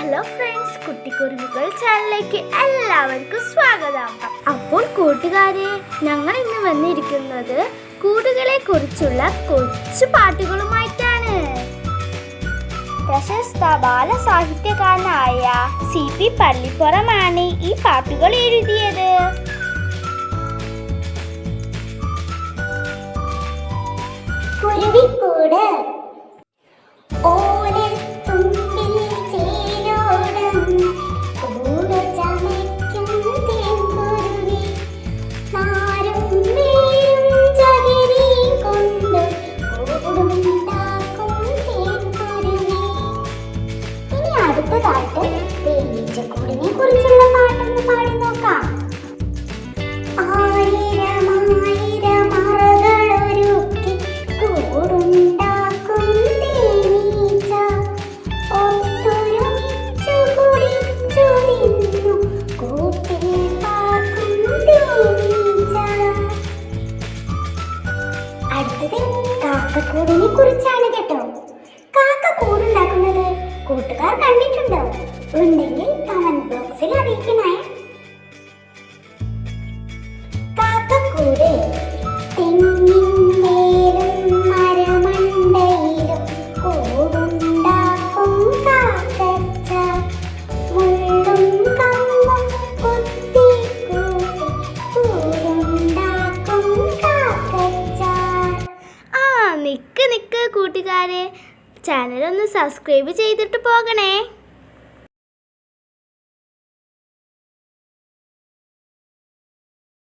Hello friends കുട്ടിക്കുരുവികൾ ചാനലിലേക്ക് എല്ലാവർക്കും സ്വാഗതം. അപ്പോൾ കൂട്ടുകാരെ ഞങ്ങൾ ഇന്ന് വന്നിരിക്കുന്നത് കൂടുകളെ കുറിച്ചുള്ള കൊച്ചു പാട്ടുകളുമായിട്ടാണ്. പ്രശസ്ത ബാലസാഹിത്യകാരനായ സി പി പള്ളിപ്പുറമാണ് ഈ പാട്ടുകൾ എഴുതിയത്. കുരുവിക്കൂട് അടുത്തതായിട്ട് തേനീച്ചക്കൂടിനെ പാടി നോക്കാം. അടുത്തത് കുറിച്ചാണ് കേട്ടോ. കാക്ക കൂട്ടുകാർ കണ്ടിട്ടുണ്ടോ? ഉണ്ടെങ്കിൽ കമന്റ് ബോക്സിൽ അറിയിക്കണേ. കാക്കക്കൂട്. കാക്കച്ച. കാക്കച്ച. ആ നിക്ക് നിക്ക് കൂട്ടുകാരെ. ചാനൽ ഒന്ന് സബ്സ്ക്രൈബ് ചെയ്തിട്ട് പോകണേ.